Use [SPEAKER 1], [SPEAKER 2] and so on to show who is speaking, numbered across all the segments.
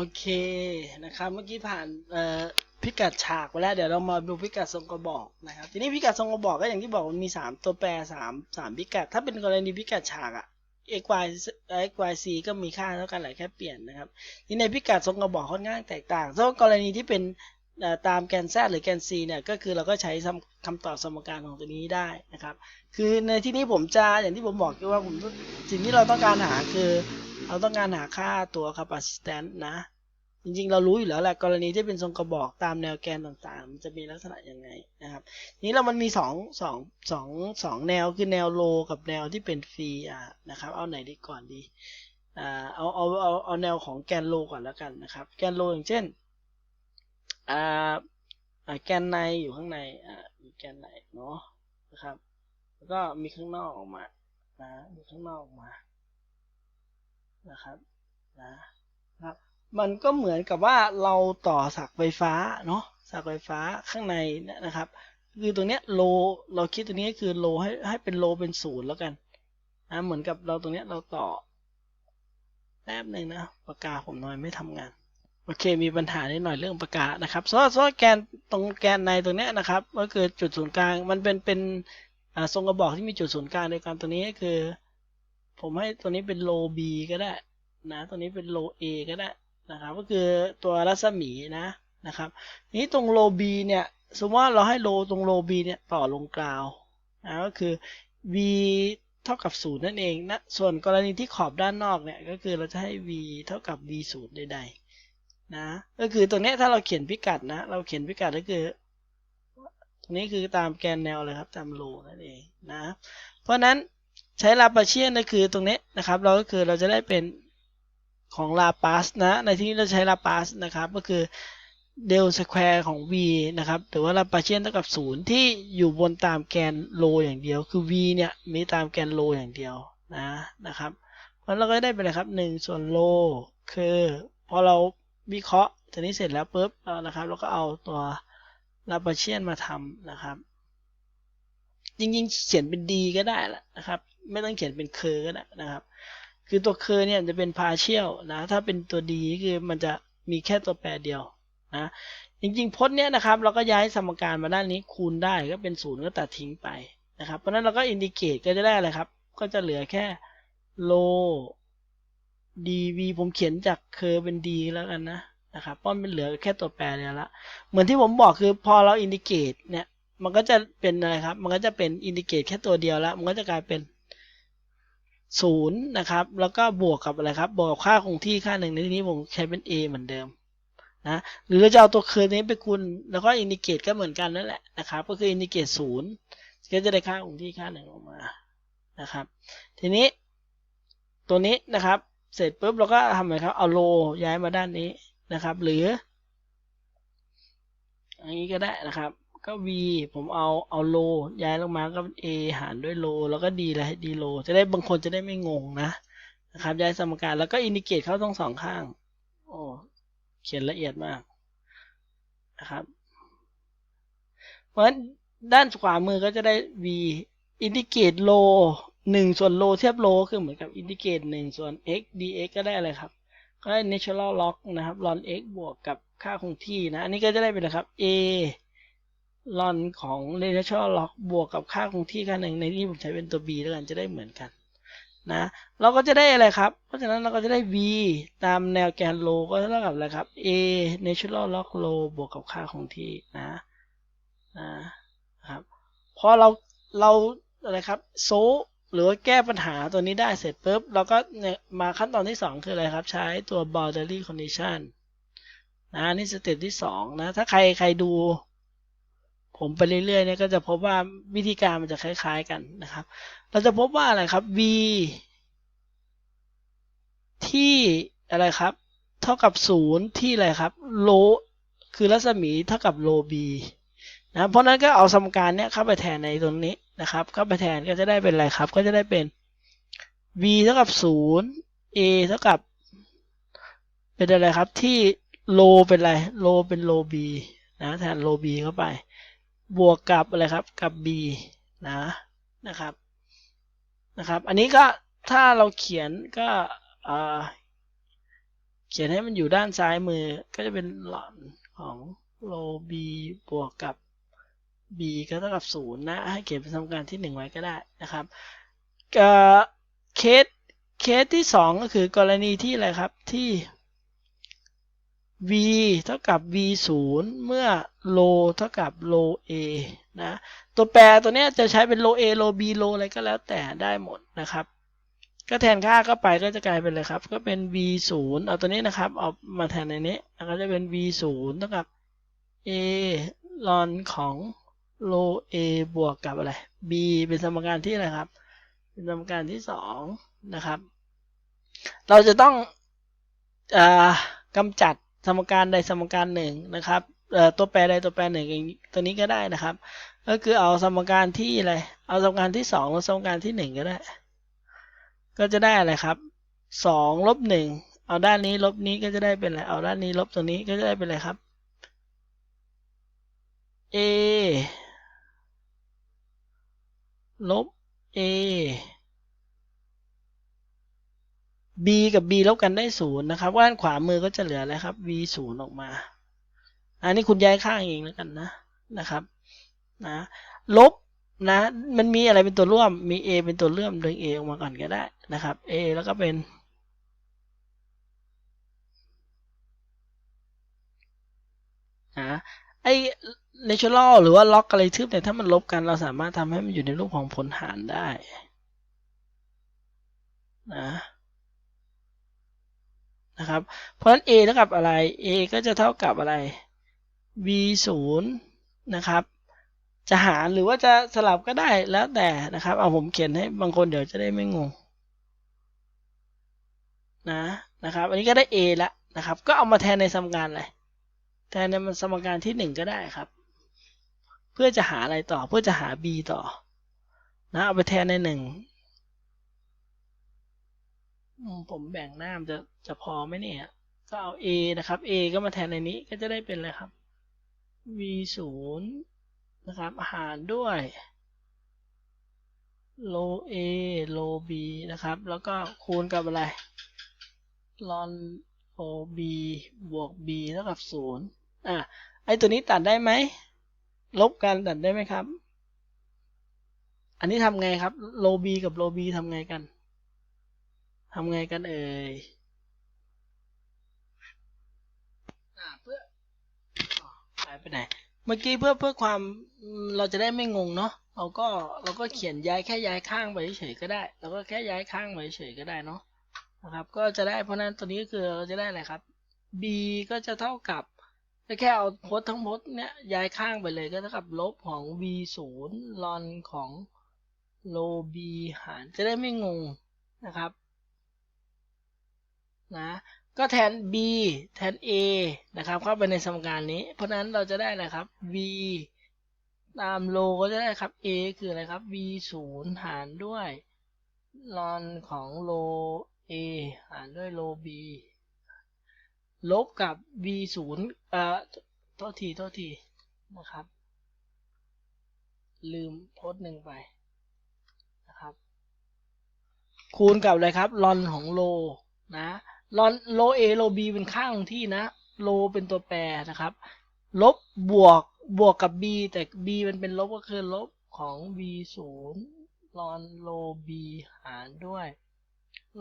[SPEAKER 1] โอเคนะครับเมื่อกี้ผ่านเอ่อพิกัดฉากไปแล้วเดี๋ยวเรามาดูพิกัดทรงกระบอกนะครับทีนี้พิกัดทรงกระบอกก็อย่างที่บอกมันมีสามตัวแปรสามสามพิกัด ถ้าเป็นกรณีพิกัดฉากอะ x y x y c ก็มีค่าเท่ากันแหละแค่เปลี่ยนนะครับ ที่ในพิกัดทรงกระบอกค่อนข้างแตกต่างส่วนกรณีที่เป็น ตามแกน z หรือแกน c เนี่ยก็คือเราก็ใช้คำคำตอบสมการของตัวนี้ได้นะครับ คือในที่นี้ผมจะอย่างที่ผมบอกคือว่าผมสิ่งที่เราต้องการหาคือเราต้องการหาค่าตัว capacitance นะ จริงๆ เรารู้อยู่แล้วแหละกรณีที่เป็นทรงกระบอกตามแนวแกนต่างๆ มันจะมีลักษณะยังไงนะครับ นี้เรามันมีสองสองสองสองแนวคือแนวโลกับแนวที่เป็นฟรีอะนะครับ เอาไหนดีก่อนดีอ่าเอาเอาเอาเอาแนวของแกนโลก่อนแล้วกันนะครับ แกนโลอย่างเช่น อ่าแกนในอยู่ข้างในอ่ามีแกนในเนาะนะครับ แล้วก็มีข้างนอกออกมานะมีข้างนอกออกมานะครับนะครับ มันก็เหมือนกับว่าเราต่อสายไฟฟ้าเนาะสายไฟฟ้าข้างในเนี่ยนะครับ คือตรงเนี้ยโลเราคิดตรงนี้คือโลให้ให้เป็นโลเป็นศูนย์แล้วกันนะเหมือนกับเราตรงเนี้ยเราต่อแป๊บหนึ่งนะปากกาผมน่อยไม่ทำงาน โอเค มีปัญหานิดหน่อยเรื่องปากกาศนะครับเพราะเพราะแกนตรงแกนในตรงเนี้ยนะครับ ก็คือจุดศูนย์กลาง มันเป็นเป็นทรงกระบอกที่มีจุดศูนย์กลางในการตัวนี้ก็คือ ผมให้ตัวนี้เป็นโล B ก็ได้นะตัวนี้เป็นโล A ก็ได้นะครับ ก็คือตัวรัศมีนะนะครับ นี้ตรงโล B เนี่ย สมมติว่าเราให้โลตรงโล B เนี่ยต่อลงกราวนะก็คือ V เท่ากับศูนย์นั่นเองนะ ส่วนกรณีที่ขอบด้านนอกเนี่ย ก็คือเราจะให้ V เท่ากับ V ศูนย์ใดๆ นะก็คือตรงนี้ถ้าเราเขียนพิกัดนะ เราเขียนพิกัดก็คือตรงนี้คือตามแกนแนวเลยครับตามโลนั่นเองนะ เพราะนั้นใช้ลาปาเชียนก็คือตรงนี้นะครับ เราก็คือเราจะได้เป็นของลาปาสนะ ในที่นี้เราใช้ลาปาสนะครับ ก็คือเดลสแควร์ของ v นะครับหรือว่าลาปาเชียนเท่ากับศูนย์ที่อยู่บนตามแกนโลอย่างเดียว คือ v เนี่ยมีตามแกนโลอย่างเดียวนะนะครับ เพราะเราก็ได้เป็นอะไรครับ 1 ส่วนโลคือพอเรา วิเคราะห์ทีนี้เสร็จแล้วปุ๊บนะครับเราก็เอาตัวลาปาเชียนมาทำนะครับ จริงๆ เขียนเป็น d ก็ได้แหละนะครับ ไม่ต้องเขียนเป็นเคอร์ก็ได้นะครับ คือตัวเคอร์เนี่ยจะเป็น partial นะถ้าเป็นตัว d คือมันจะมีแค่ตัวแปรเดียวนะจริงๆพจน์เนี่ยนะครับเราก็ย้ายสมการมาด้านนี้คูณได้ก็เป็นศูนย์ก็ตัดทิ้งไปนะครับเพราะนั้นเราก็อินดิเกตก็จะได้อะไรครับ ก็จะเหลือแค่ low dv ผมเขียนจากเคอเป็น d แล้วกันนะนะครับเพราะมันเหลือแค่ตัวแปรเดียวละ เหมือนที่ผมบอกคือพอเราอินดิเกตเนี่ย มันก็จะเป็นอะไรครับ มันก็จะเป็นอินดิเกตแค่ตัวเดียวแล้ว มันก็จะกลายเป็นศูนย์นะครับ แล้วก็บวกกับอะไรครับ บวกกับค่าคงที่ค่าหนึ่งในที่นี้ผมใช้เป็น a เหมือนเดิมนะหรือเราจะเอาตัวเคอร์นี้ไปคูณแล้วก็อินดิเกตก็เหมือนกันนั่นแหละนะครับ ก็คืออินดิเกตศูนย์ก็จะได้ค่าคงที่ค่าหนึ่งออกมานะครับ ทีนี้ตัวนี้นะครับ เสร็จปุ๊บเราก็ทำไงครับ เอาโลย้ายมาด้านนี้นะครับ หรืออย่างนี้ก็ได้นะครับ ก็ v ผมเอาเอาโลย้ายลงมาก็เป็น a หารด้วยโล แล้วก็ d อะไรให้ d โล จะได้บางคนจะได้ไม่งงนะนะครับ ย้ายสมการแล้วก็อินดิเกตเข้าทั้งสองข้าง โอ้เขียนละเอียดมากนะครับ เพราะฉะนั้นด้านขวามือก็จะได้ v อินดิเกตโล หนึ่งส่วนโลเทียบโลคือเหมือนกับอินดิเกตหนึ่งส่วน x dx ก็ได้อะไรครับ ก็ได้ natural log นะครับ ln x บวกกับค่าคงที่นะ อันนี้ก็จะได้เป็นอะครับ a ln ของ natural log บวกกับค่าคงที่ค่าหนึ่งในที่ผมใช้เป็นตัว b แล้วกันจะได้เหมือนกันนะ เราก็จะได้อะไรครับ เพราะฉะนั้นเราก็จะได้ v ตามแนวแกนโลก็เท่ากับอะไรครับ a natural log โลบวกกับค่าคงที่นะนะครับ พอเราเราอะไรครับโซ หรือว่าแก้ปัญหาตัวนี้ได้เสร็จปุ๊บเราก็เนี่ยมาขั้นตอนที่ 2 คืออะไรครับ ใช้ตัว boundary condition นะนี่สเต็ปที่ 2 นะ ถ้าใครใครดู ผมไปเรื่อยๆเนี่ยก็จะพบว่าวิธีการมันจะคล้ายๆกันนะครับ เราจะพบว่าอะไรครับ v ที่อะไรครับ เท่ากับ 0 ที่อะไรครับ low คือรัศมีเท่ากับ low b นะเพราะนั้นก็เอาสมการเนี้ยเข้าไปแทนในตรงนี้นะครับ เข้าไปแทนก็จะได้เป็นอะไรครับ ก็จะได้เป็น v เท่ากับ0 a เท่ากับ เป็นอะไรครับที่ low เป็นอะไร low เป็น low b นะแทน low b เข้าไป บวกกับอะไรครับกับ b นะนะครับนะครับ อันนี้ก็ถ้าเราเขียนก็เขียนให้มันอยู่ด้านซ้ายมือก็จะเป็นหลอนของโล b บวกกับ b ก็เท่ากับศูนย์นะ ให้เขียนเป็นสมการที่หนึ่งไว้ก็ได้นะครับเคสเคสที่สองก็คือกรณีที่อะไรครับที่ v เท่ากับ v ศูนย์เมื่อ low เท่ากับ low a นะ ตัวแปรตัวเนี้ยจะใช้เป็น low a low b low อะไรก็แล้วแต่ได้หมดนะครับ ก็แทนค่าเข้าไปก็จะกลายเป็นเลยครับ ก็เป็น v ศูนย์เอาตัวนี้นะครับเอามาแทนในนี้ก็จะเป็น v ศูนย์เท่ากับ a ln ของ low a บวกกับอะไร b เป็นสมการที่อะไรครับ เป็นสมการที่สองนะครับ เราจะต้องอากำจัดสมการใดสมการหนึ่งนะครับตัวแปรใดตัวแปรหนึ่งอย่างตัวนี้ก็ได้นะครับ ก็คือเอาสมการที่อะไร เอาสมการที่สองหรือสมการที่หนึ่งก็ได้ ก็จะได้อะไรครับสองลบหนึ่งเอาด้านนี้ลบนี้ก็จะได้เป็นอะไร เอาด้านนี้ลบตัวนี้ก็จะได้เป็นอะไรครับ a ลบ a b กับ b ลบกันได้ศูนย์นะครับว่าด้านขวามือก็จะเหลืออะไรครับ v ศูนย์ออกมา อันนี้คุณย้ายข้างเองแล้วกันนะนะครับนะลบนะมันมีอะไรเป็นตัวร่วมมี a เป็นตัวร่วมดึง a ออกมาก่อนก็ได้นะครับ a แล้วก็เป็น นะ ไอ้ natural หรือว่า log อะไรทึบเนี่ยถ้ามันลบกันเราสามารถทำให้มันอยู่ในรูปของผลหารได้นะนะครับ เพราะฉะนั้น a เท่ากับอะไร a ก็จะเท่ากับอะไร v ศูนย์นะครับ จะหารหรือว่าจะสลับก็ได้แล้วแต่นะครับ เอาผมเขียนให้บางคนเดี๋ยวจะได้ไม่งงนะนะครับ อันนี้ก็ได้ a แล้วนะครับ ก็เอามาแทนในสมการเลย แทนในมันสมการที่หนึ่งก็ได้ครับ เพื่อจะหาอะไรต่อเพื่อจะหา b ต่อ นะเอาไปแทนในหนึ่งผมแบ่งหน้ามจะจะพอไหมเนี่ย ก็เอา a นะครับ a ก็มาแทนในนี้ก็จะได้เป็นอะไรครับ v ศูนย์นะครับหารด้วย low a low b นะครับ แล้วก็คูณกับอะไร ln o b บวก b เท่ากับศูนย์ อะไอตัวนี้ตัดได้ไหมลบกันตัดได้ไหมครับ อันนี้ทำไงครับ low b กับ low b ทำไงกันทำไงกันเอ่ยอ่าเพื่อหายไปไหน เมื่อกี้เพื่อเพื่อความเราจะได้ไม่งงเนาะเราก็เราก็เขียนย้ายแค่ย้ายข้างไปเฉยก็ได้เราก็แค่ย้ายข้างไปเฉยก็ได้เนาะนะครับ ก็จะได้เพราะนั้นตัวนี้ก็คือเราจะได้อะไรครับ b ก็จะเท่ากับ แค่เอาพจน์ทั้งพจน์เนี้ยย้ายข้างไปเลยก็เท่ากับลบของ v ศูนย์ลอนของ low b หารจะได้ไม่งงนะครับนะก็แทน b แทน a นะครับเข้าไปในสมการนี้ เพราะนั้นเราจะได้อะไรครับ v ตาม low ก็จะได้ครับ a คืออะไรครับ v ศูนย์หารด้วยลอนของ low a หารด้วย low b ลบกับ v ศูนย์เอ่อโทษทีโทษทีนะครับ ลืมโพสต์หนึ่งไปนะครับ คูณกับอะไรครับลอนของโลนะลอนโล a โล b เป็นข้างที่นะโลเป็นตัวแปรนะครับ ลบบวกบวกกับ b แต่ b มันเป็นลบก็คือลบของ v ศูนย์ลอนโล b หารด้วย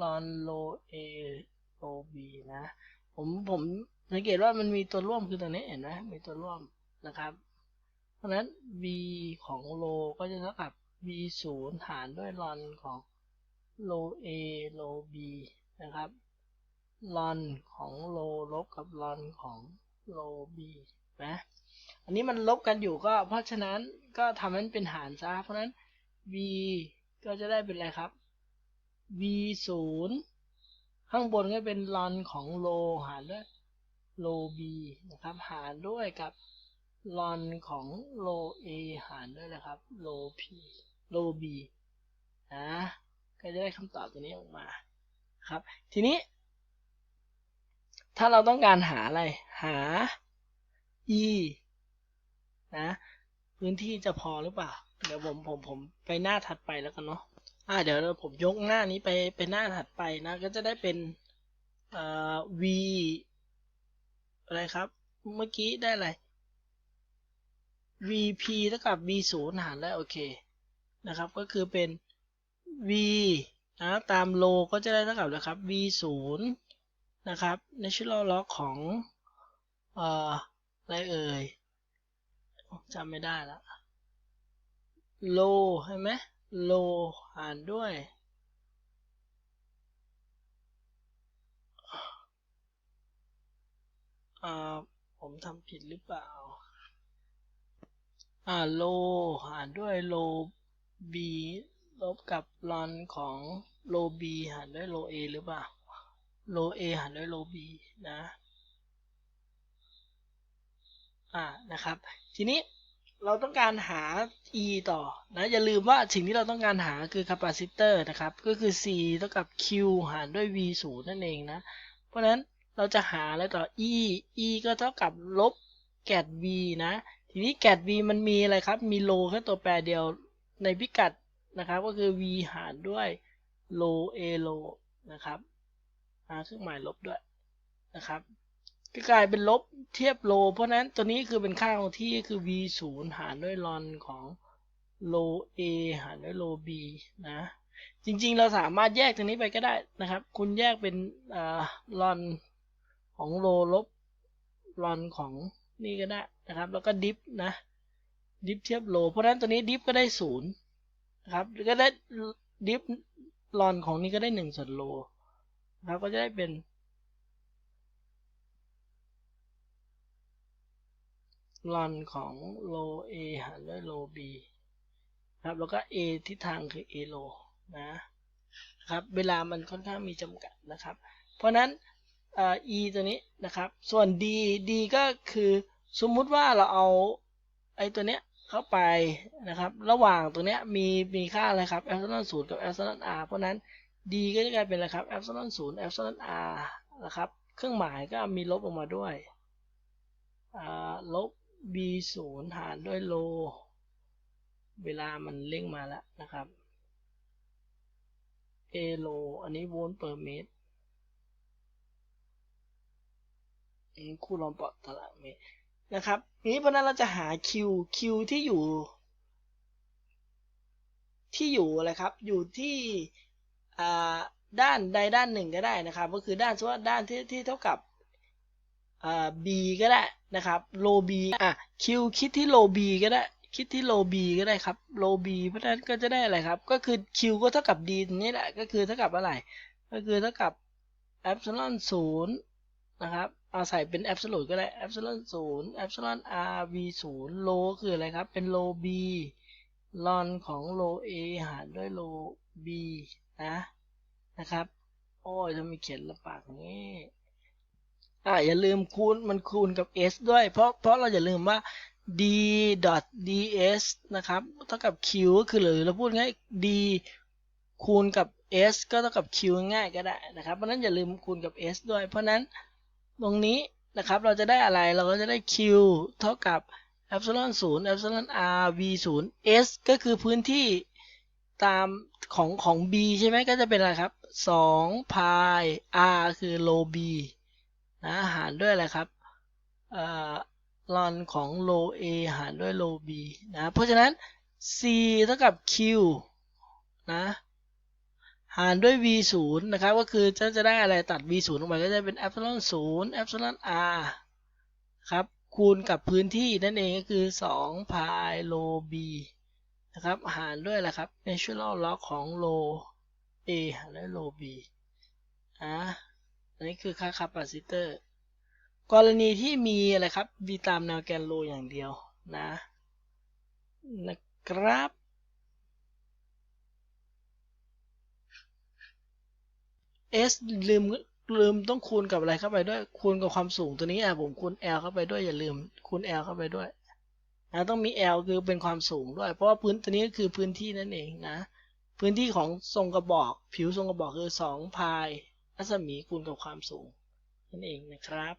[SPEAKER 1] ลอนโล a โล b นะ ผมผมสังเกตว่ามันมีตัวร่วมคือตัวนี้เห็นไหมมีตัวร่วมนะครับ เพราะฉะนั้น v ของโลก็จะเท่ากับ v ศูนย์หารด้วยลอนของโล a โล b นะครับลอนของโลลบกับลอนของโล b นะอันนี้มันลบกันอยู่ก็ เพราะฉะนั้นก็ทำให้มันเป็นหารซะเพราะฉะนั้น v ก็จะได้เป็นอะไรครับ v ศูนย์ ข้างบนก็เป็นลอนของโลหารด้วยโล b นะครับ หารด้วยกับลอนของโล a หารด้วยนะครับโล p โล b นะก็จะได้คำตอบตัวนี้ออกมาครับ ทีนี้ ถ้าเราต้องการหาอะไรหา e นะ พื้นที่จะพอหรือเปล่า เดี๋ยวผมผมผมไปหน้าถัดไปแล้วกันเนาะ อ่าเดี๋ยวผมยกหน้านี้ไปไปหน้าถัดไปนะ ก็จะได้เป็นเอ่อ v อะไรครับ เมื่อกี้ได้อะไร vp เท่ากับ v ศูนย์หารได้โอเคนะครับ ก็คือเป็น v นะตามโลก็จะได้เท่ากับนะครับ v ศูนย์นะครับ natural log ของเอ่ออะไรเอ่ยจำไม่ได้ละโลใช่ไหม โลหารด้วยอ่าผมทำผิดหรือเปล่า อ่าโลหารด้วยโล b ลบกับลอนของโล b หารด้วยโล a หรือเปล่า โล a หารด้วยโล b นะ อ่านะครับ ทีนี้ เราต้องการหา e ต่อนะอย่าลืมว่าสิ่งที่เราต้องการหาคือ capacitor นะครับ ก็คือ c เท่ากับ q หารด้วย v ศูนย์นั่นเองนะ เพราะฉะนั้นเราจะหาอะไรต่อ e e ก็เท่ากับลบแกด v นะ ทีนี้แกด v มันมีอะไรครับ มีโลแค่ตัวแปรเดียวในพิกัดนะครับ ก็คือ v หารด้วยโล a โลนะครับหาเครื่องหมายลบด้วยนะครับ ก็กลายเป็นลบเทียบโล เพราะนั้นตัวนี้คือเป็นค่าของที่คือ v ศูนย์หารด้วยลอนของโล a หารด้วยโล b นะ จริงๆเราสามารถแยกตรงนี้ไปก็ได้นะครับ คุณแยกเป็นลอนของโลลบลอนของนี่ก็ได้นะครับ แล้วก็ดิฟนะดิฟเทียบโล เพราะนั้นตัวนี้ดิฟก็ได้ศูนย์นะครับก็ได้ดิฟลอนของนี้ก็ได้หนึ่งส่วนโลนะครับก็จะได้เป็น ลอนของโล a หารด้วยโล b ครับแล้วก็ a ทิศทางคือ a โลนะครับเวลามันค่อนข้างมีจำกัดนะครับ เพราะนั้น e ตัวนี้นะครับ ส่วน d d ก็คือสมมุติว่าเราเอาไอ้ตัวเนี้ยเข้าไปนะครับ ระหว่างตรงเนี้ยมีมีค่าอะไรครับ epsilon ศูนย์กับ epsilon r เพราะนั้น d ก็จะกลายเป็นอะไรครับ epsilon ศูนย์ epsilon r นะครับ เครื่องหมายก็มีลบออกมาด้วยลบ b ศูนย์หารด้วยโล เวลามันเร่งมาแล้วนะครับ a โล อันนี้โวลต์เปอร์เมตรคู่ลอมปอดตารางเมตรนะครับนี้เพราะนั้นเราจะหา q q ที่อยู่ ที่อยู่อะไรครับ อยู่ที่ด้านใดด้านหนึ่งก็ได้นะครับ ก็คือด้านสมมติด้านที่ที่เท่ากับ b ก็ได้ นะครับโล b อะ q คิดที่โล b ก็ได้คิดที่โล b ก็ได้ครับโล b เพราะฉะนั้นก็จะได้อะไรครับ ก็คือ q ก็เท่ากับ d ตรงนี้แหละก็คือเท่ากับอะไร ก็คือเท่ากับ epsilon ศูนย์นะครับเอาใส่เป็น absolute ก็ได้ epsilon ศูนย์ epsilon r v ศูนย์ low คืออะไรครับ เป็น low b ln ของ low a หารด้วย low b นะนะครับ โอ้ยจะมีเขียนลำบากนี้ อ่าอย่าลืมคูณมันคูณกับ s ด้วย เพราะเพราะเราอย่าลืมว่า d dot ds นะครับเท่ากับ q ก็คือหรือเราพูดง่าย d คูณกับ s ก็เท่ากับ q ง่ายก็ได้นะครับ เพราะนั้นอย่าลืมคูณกับ s ด้วย เพราะนั้นตรงนี้นะครับเราจะได้อะไรเราก็จะได้ q เท่ากับ epsilon 0 epsilon r v 0 s ก็คือพื้นที่ตามของของ b ใช่ไหมก็จะเป็นอะไรครับ2 pi r คือ low b ะหารด้วยอะไรครับลอนของ low a หารด้วย low b นะ เพราะฉะนั้น c เท่ากับ q นะหารด้วย v 0นะครับ ก็คือจะจะได้อะไรตัด v 0ออกไปก็จะเป็น epsilon 0 epsilon r ครับ คูณกับพื้นที่นั่นเองก็คือ 2 pi rho b นะครับ หารด้วยอะไรครับ natural log ของ rho a หารด้วย rho b อะ นนี้คือค่า capacitor กรณีที่มีอะไรครับ v ตามแนวแกนโลอย่างเดียวนะนะครับ s ลืมลืมต้องคูณกับอะไรเข้าไปด้วย คูณกับความสูงตัวนี้อะผมคูณ l เข้าไปด้วยอย่าลืมคูณ l เข้าไปด้วยนะต้องมี l คือเป็นความสูงด้วย เพราะว่าพื้นตัวนี้ก็คือพื้นที่นั่นเองนะ พื้นที่ของทรงกระบอก ผิวทรงกระบอกคือ2พาย รัศมีคูณกับความสูงนั่นเองนะครับ